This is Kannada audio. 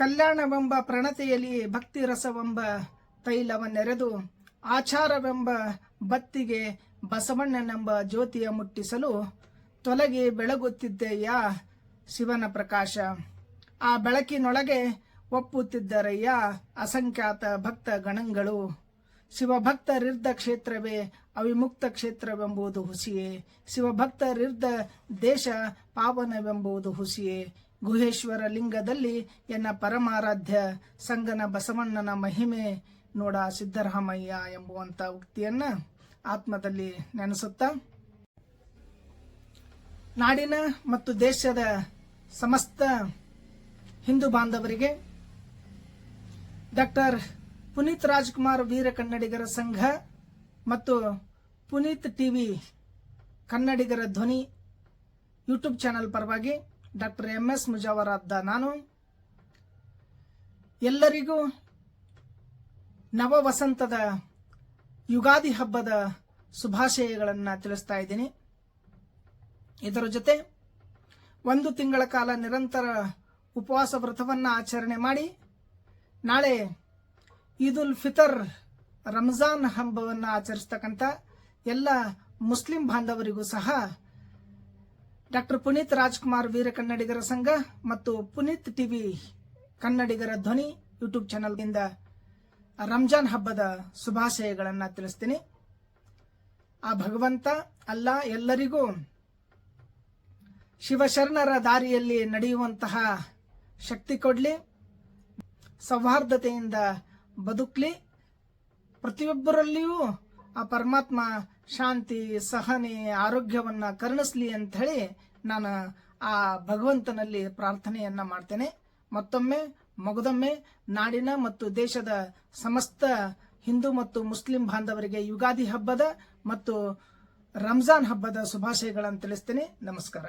ಕಲ್ಯಾಣವೆಂಬ ಪ್ರಣತೆಯಲ್ಲಿ ಭಕ್ತಿ ರಸವೆಂಬ ತೈಲವನ್ನೆರೆದು ಆಚಾರವೆಂಬ ಬತ್ತಿಗೆ ಬಸವಣ್ಣನೆಂಬ ಜ್ಯೋತಿಯ ಮುಟ್ಟಿಸಲು ತೊಲಗಿ ಬೆಳಗುತ್ತಿದ್ದೆಯ್ಯ ಶಿವನ ಪ್ರಕಾಶ? ಆ ಬೆಳಕಿನೊಳಗೆ ಒಪ್ಪುತ್ತಿದ್ದರಯ್ಯ ಅಸಂಖ್ಯಾತ ಭಕ್ತ ಗಣಗಳು. ಶಿವಭಕ್ತರಿರ್ದ ಕ್ಷೇತ್ರವೇ ಅವಿಮುಕ್ತ ಕ್ಷೇತ್ರವೆಂಬುದು ಹುಸಿಯೇ. ಶಿವಭಕ್ತರಿರ್ದ ದೇಶ ಪಾವನವೆಂಬುದು ಹುಸಿಯೇ. ಗುಹೇಶ್ವರ ಲಿಂಗದಲ್ಲಿ ಎನ್ನ ಪರಮಾರಾಧ್ಯ ಸಂಗನ ಬಸವಣ್ಣನ ಮಹಿಮೆ ನೋಡ ಸಿದ್ದರಾಮಯ್ಯ ಎಂಬುವಂತ ಉಕ್ತಿಯನ್ನ ಆತ್ಮದಲ್ಲಿ ನೆನೆಸುತ್ತಾ. ನಾಡಿನ ಮತ್ತು ದೇಶದ ಸಮಸ್ತ ಹಿಂದೂ ಬಾಂಧವರಿಗೆ ಡಾಕ್ಟರ್ ಪುನೀತ್ ರಾಜ್ಕುಮಾರ್ ವೀರ ಕನ್ನಡಿಗರ ಸಂಘ ಮತ್ತು ಪುನೀತ್ ಟಿವಿ ಕನ್ನಡಿಗರ ಧ್ವನಿ ಯೂಟ್ಯೂಬ್ ಚಾನೆಲ್ ಪರವಾಗಿ ಡಾಕ್ಟರ್ ಎಂ ಎಸ್ ಮುಜಾವರಾದ್ದ ನಾನು. ಎಲ್ಲರಿಗೂ ನವ ವಸಂತದ ಯುಗಾದಿ ಹಬ್ಬದ ಶುಭಾಶಯಗಳನ್ನು ತಿಳಿಸ್ತಾ ಇದ್ದೀನಿ. ಇದರ ಜೊತೆ ಒಂದು ತಿಂಗಳ ಕಾಲ ನಿರಂತರ ಉಪವಾಸ ವ್ರತವನ್ನು ಆಚರಣೆ ಮಾಡಿ, ನಾಳೆ ಈದ್ ಉಲ್ ಫಿತರ್ ರಂಜಾನ್ ಹಬ್ಬವನ್ನು ಆಚರಿಸ್ತಕ್ಕಂಥ ಎಲ್ಲ ಮುಸ್ಲಿಂ ಬಾಂಧವರಿಗೂ ಸಹ ಡಾಕ್ಟರ್ ಪುನೀತ್ ರಾಜ್ಕುಮಾರ್ ವೀರ ಕನ್ನಡಿಗರ ಸಂಘ ಮತ್ತು ಪುನೀತ್ ಟಿವಿ ಕನ್ನಡಿಗರ ಧ್ವನಿ ಯೂಟ್ಯೂಬ್ ಚಾನೆಲ್ನಿಂದ ರಂಜಾನ್ ಹಬ್ಬದ ಶುಭಾಶಯಗಳನ್ನು ತಿಳಿಸ್ತೀನಿ. ಆ ಭಗವಂತ ಅಲ್ಲ, ಎಲ್ಲರಿಗೂ ಶಿವಶರಣರ ದಾರಿಯಲ್ಲಿ ನಡೆಯುವಂತಹ ಶಕ್ತಿ ಕೊಡಲಿ, ಸೌಹಾರ್ದತೆಯಿಂದ ಬದುಕಲಿ, ಪ್ರತಿಯೊಬ್ಬರಲ್ಲಿಯೂ ಆ ಪರಮಾತ್ಮ ಶಾಂತಿ, ಸಹನೆ, ಆರೋಗ್ಯವನ್ನು ಕರುಣಿಸ್ಲಿ ಅಂತ ಹೇಳಿ ನಾನು ಆ ಭಗವಂತನಲ್ಲಿ ಪ್ರಾರ್ಥನೆಯನ್ನ ಮಾಡ್ತೇನೆ. ಮತ್ತೊಮ್ಮೆ, ಮಗದೊಮ್ಮೆ ನಾಡಿನ ಮತ್ತು ದೇಶದ ಸಮಸ್ತ ಹಿಂದೂ ಮತ್ತು ಮುಸ್ಲಿಂ ಬಾಂಧವರಿಗೆ ಯುಗಾದಿ ಹಬ್ಬದ ಮತ್ತು ರಂಜಾನ್ ಹಬ್ಬದ ಶುಭಾಶಯಗಳನ್ನು ತಿಳಿಸ್ತೇನೆ. ನಮಸ್ಕಾರ.